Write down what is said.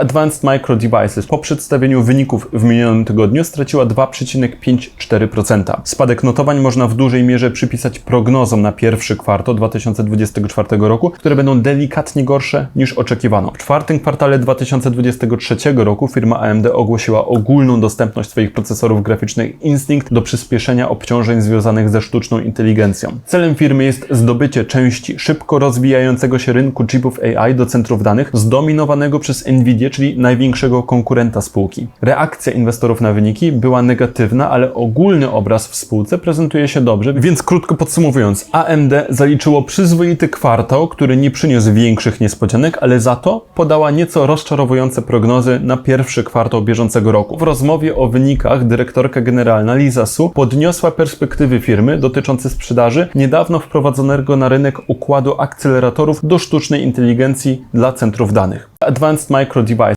Advanced Micro Devices po przedstawieniu wyników w minionym tygodniu straciła 2,54%. Spadek notowań można w dużej mierze przypisać prognozom na pierwszy kwartał 2024 roku, które będą delikatnie gorsze niż oczekiwano. W czwartym kwartale 2023 roku firma AMD ogłosiła ogólną dostępność swoich procesorów graficznych Instinct do przyspieszenia obciążeń związanych ze sztuczną inteligencją. Celem firmy jest zdobycie części szybko rozwijającego się rynku chipów AI do centrów danych zdominowanego przez Nvidia, czyli największego konkurenta spółki. Reakcja inwestorów na wyniki była negatywna, ale ogólny obraz w spółce prezentuje się dobrze, więc krótko podsumowując, AMD zaliczyło przyzwoity kwartał, który nie przyniósł większych niespodzianek, ale za to podała nieco rozczarowujące prognozy na pierwszy kwartał bieżącego roku. W rozmowie o wynikach dyrektorka generalna Lisa Su podniosła perspektywy firmy dotyczące sprzedaży niedawno wprowadzonego na rynek układu akceleratorów do sztucznej inteligencji dla centrów danych. Advanced Micro Device